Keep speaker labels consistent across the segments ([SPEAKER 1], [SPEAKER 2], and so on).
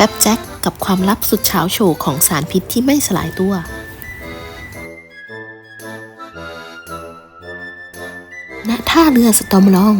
[SPEAKER 1] แฟบแจ็คกับความลับสุดเฉาโฉวของสารพิษที่ไม่สลายตัว ณ ท่าเรือสตอมลอง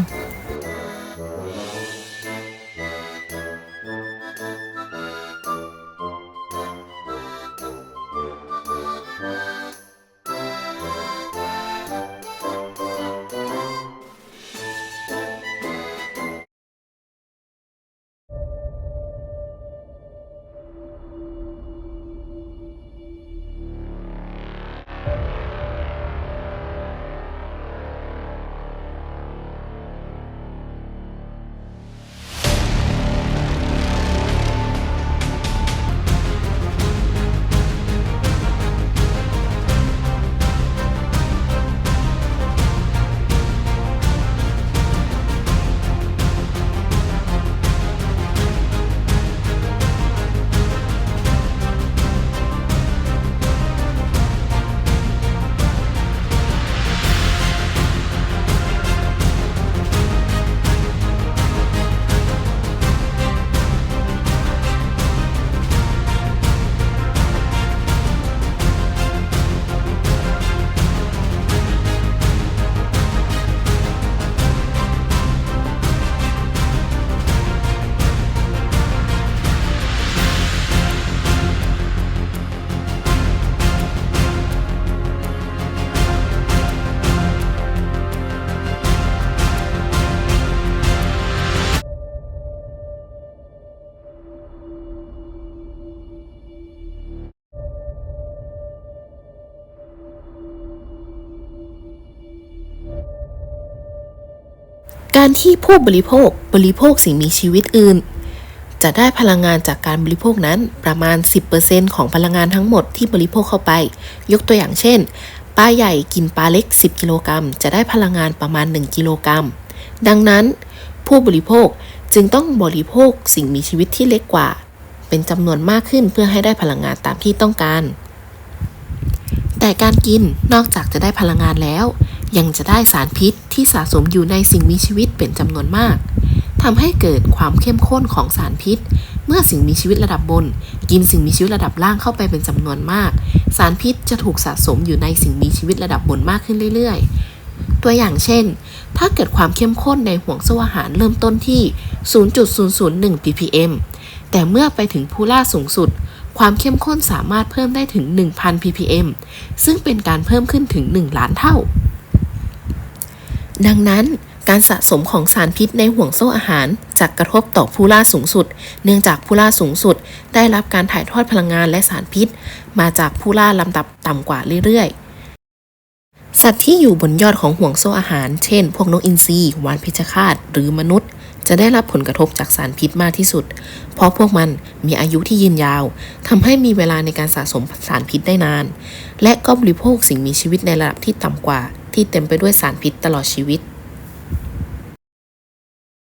[SPEAKER 1] การที่ผู้บริโภคบริโภคสิ่งมีชีวิตอื่น จะได้พลังงานจากการบริโภคนั้นประมาณ 10%ของพลังงานทั้งหมดที่บริโภคเข้าไป ยกตัวอย่างเช่น ปลาใหญ่กินปลาเล็ก 10 กิโลกรัมจะได้พลังงานประมาณ 1 กิโลกรัม ดังนั้น ผู้บริโภคจึงต้องบริโภคสิ่งมีชีวิตที่เล็กกว่า เป็นจำนวนมากขึ้นเพื่อให้ได้พลังงานตามที่ต้องการ แต่การกินนอกจากจะได้พลังงานแล้ว ยังจะได้สารพิษที่สะสมอยู่ในสิ่งมีชีวิตเป็นจำนวนมากทำให้เกิดความเข้มข้นของสารพิษ เมื่อสิ่งมีชีวิตระดับบน กินสิ่งมีชีวิตระดับล่างเข้าไปเป็นจำนวนมาก สารพิษจะถูกสะสมอยู่ในสิ่งมีชีวิตระดับบนมากขึ้นเรื่อยๆ ตัวอย่างเช่น ถ้าเกิดความเข้มข้นในห่วงโซ่อาหารเริ่มต้นที่ 0.001 ppm แต่เมื่อไปถึงพูล่าสูงสุด ความเข้มข้นสามารถเพิ่มได้ถึง 1,000 ppm ซึ่งเป็นการเพิ่มขึ้นถึง 1 ล้านเท่า ดังนั้นการสะสมของสารพิษในห่วงโซ่อาหารจะกระทบต่อผู้ล่าสูงสุด เนื่องจากผู้ล่าสูงสุด ได้รับการถ่ายทอดพลังงานและสารพิษ มาจากผู้ล่าลำดับต่ำกว่าเรื่อยๆ สัตว์ที่อยู่บนยอดของห่วงโซ่อาหาร เช่น พวกนกอินทรีวาฬเพชฌฆาตหรือมนุษย์ จะได้รับผลกระทบจากสารพิษมากที่สุด เพราะพวกมันมีอายุที่ยืนยาวทำให้มีเวลาในการสะสมสารพิษได้นาน และก็บริโภคสิ่งมีชีวิตในระดับที่ต่ำกว่า ที่เต็มไปด้วยสารพิษตลอดชีวิต